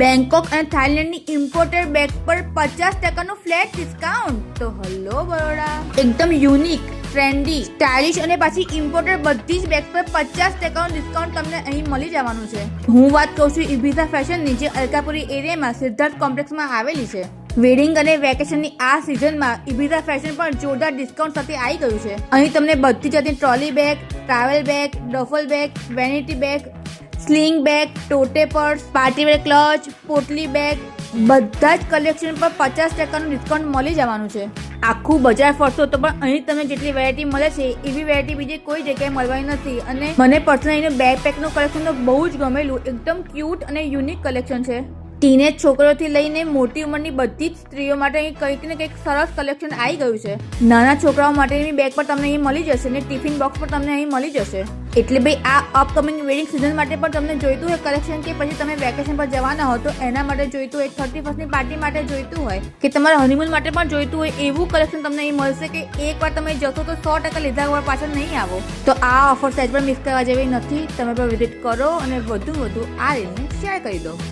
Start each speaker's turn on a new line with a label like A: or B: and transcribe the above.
A: Bangkok અને થાઇલેન્ડની imported bag પર પચાસ ટકાનું ફ્લેટ ડિસ્કાઉન્ટ તો હલો બરોડા. એકદમ યુનિક ટ્રેન્ડી સ્ટાઇલિશ અને પાછી ઇમ્પોર્ટેડ બધી જ બેગ પર પચાસ ટકાનું ડિસ્કાઉન્ટ તમને અહીં મળી જવાનું છે. હું વાત કહું છું ઇબીઝા ફેશનની જે અલકાપુરી એરિયામાં, સિદ્ધાર્થ કોમ્પ્લેક્સમાં આવેલી છે. વેડિંગ અને વેકેશનની આ સિઝનમાં ઇબીઝા ફેશન પણ જોરદાર ડિસ્કાઉન્ટ સાથે આવી ગયું છે. અહીં તમને બધી જાતની trolley bag travel bag duffel bag vanity bag sling bag, tote purse partywear clutch, પોટલી બેગ, બધા જ કલેક્શન પર પચાસ ટકાનું ડિસ્કાઉન્ટ મળી જવાનું છે. આખું બજાર ફરશો તો પણ અહીં તમને જેટલી વેરાયટી મળે છે, એવી વેરાયટી બીજી કોઈ જગ્યાએ મળવાની નથી. અને મને પર્સનલી એનું બેગ પેકનું કલેક્શન તો બહુ જ ગમેલું. એકદમ ક્યુટ અને યુનિક કલેક્શન છે. ટીનેજ છોકરોથી લઈને મોટી ઉંમરની બધી જ સ્ત્રીઓ માટે અહીં કંઈક ને કંઈક સરસ કલેક્શન આવી ગયું છે. નાના છોકરાઓ માટેની બેગ પર તમને અહીં મળી જશે અને ટિફિન બોક્સ પર તમને અહીં મળી જશે. એટલે ભાઈ, આ અપકમિંગ વેડિંગ સિઝન માટે પણ તમને જોઈતું હોય કલેક્શન કે પછી તમે વેકેશન પર જવાના હો, તો એના માટે જોઈતું હોય થર્ટી ફર્સ્ટની પાર્ટી માટે જોઈતું હોય કે તમારા હનીમૂન માટે પણ જોઈતું હોય, એવું કલેક્શન તમને અહીં મળશે કે એકવાર તમે જશો તો સો ટકા લીધા વગર પાછળ નહીં આવો. તો આ ઓફર સાઇઝ પણ મિસ કરવા જેવી નથી. તમે પણ વિઝિટ કરો અને વધુ વધુ આ રીલને શેર કરી દો.